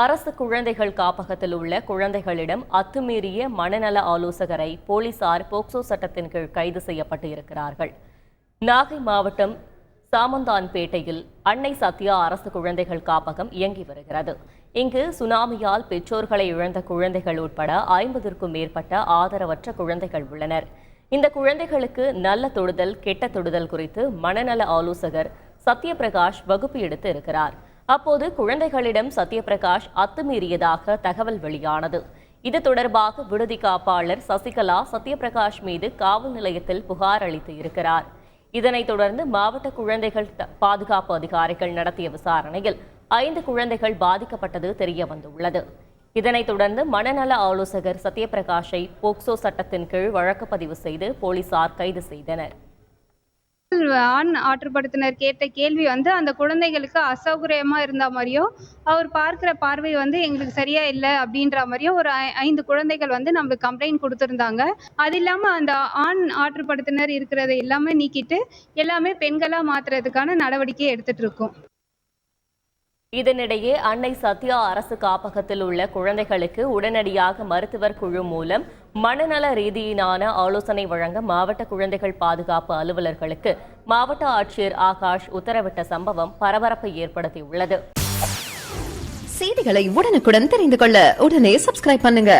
அரசு குழந்தைகள் காப்பகத்தில் உள்ள குழந்தைகளிடம் அத்துமீறிய மனநல ஆலோசகரை போலீசார் போக்சோ சட்டத்தின் கீழ் கைது செய்யப்பட்டு இருக்கிறார்கள். நாகை மாவட்டம் சாமந்தான்பேட்டையில் அன்னை சத்யா அரசு குழந்தைகள் காப்பகம் இயங்கி வருகிறது. இங்கு சுனாமியால் பெற்றோர்களை இழந்த குழந்தைகள் உட்பட ஐம்பதிற்கும் மேற்பட்ட ஆதரவற்ற குழந்தைகள் உள்ளனர். இந்த குழந்தைகளுக்கு நல்ல தொடுதல் கெட்ட தொடுதல் குறித்து மனநல ஆலோசகர் சத்யபிரகாஷ் வகுப்பு எடுத்து இருக்கிறார். அப்போது குழந்தைகளிடம் சத்யபிரகாஷ் அத்துமீறியதாக தகவல் வெளியானது. இது தொடர்பாக விடுதி காப்பாளர் சசிகலா சத்யபிரகாஷ் மீது காவல் நிலையத்தில் புகார் அளித்து இருக்கிறார். இதனைத் தொடர்ந்து மாவட்ட குழந்தைகள் பாதுகாப்பு அதிகாரிகள் நடத்திய விசாரணையில் ஐந்து குழந்தைகள் பாதிக்கப்பட்டது தெரிய வந்துள்ளது. இதனைத் தொடர்ந்து மனநல ஆலோசகர் சத்யபிரகாஷை போக்சோ சட்டத்தின் கீழ் வழக்கு பதிவு செய்து போலீசார் கைது செய்தனர். ஆண் ஆற்றுப்படுத்தினர் கேட்ட கேள்வி வந்து அந்த குழந்தைகளுக்கு அசௌகரியமாக இருந்த மாதிரியும் அவர் பார்க்குற பார்வை வந்து எங்களுக்கு சரியா இல்லை அப்படின்ற மாதிரியும் ஒரு ஐ- ஐந்து குழந்தைகள் வந்து நம்மளுக்கு கம்ப்ளைண்ட் கொடுத்துருந்தாங்க. அது இல்லாமல் அந்த ஆண் ஆற்றுப்படுத்தினர் இருக்கிறத எல்லாமே நீக்கிட்டு எல்லாமே பெண்களாக மாற்றுறதுக்கான நடவடிக்கை எடுத்துட்டு இருக்கோம். இதனிடையே அன்னை சத்யா அரசு காப்பகத்தில் உள்ள குழந்தைகளுக்கு உடனடியாக மருத்துவர் குழு மூலம் மனநல ரீதியிலான ஆலோசனை வழங்க மாவட்ட குழந்தைகள் பாதுகாப்பு அலுவலர்களுக்கு மாவட்ட ஆட்சியர் ஆகாஷ் உத்தரவிட்ட சம்பவம் பரபரப்பை ஏற்படுத்தியுள்ளது. செய்திகளை உடனுக்குடன் தெரிந்து கொள்ள உடனே சப்ஸ்கிரைப் பண்ணுங்க.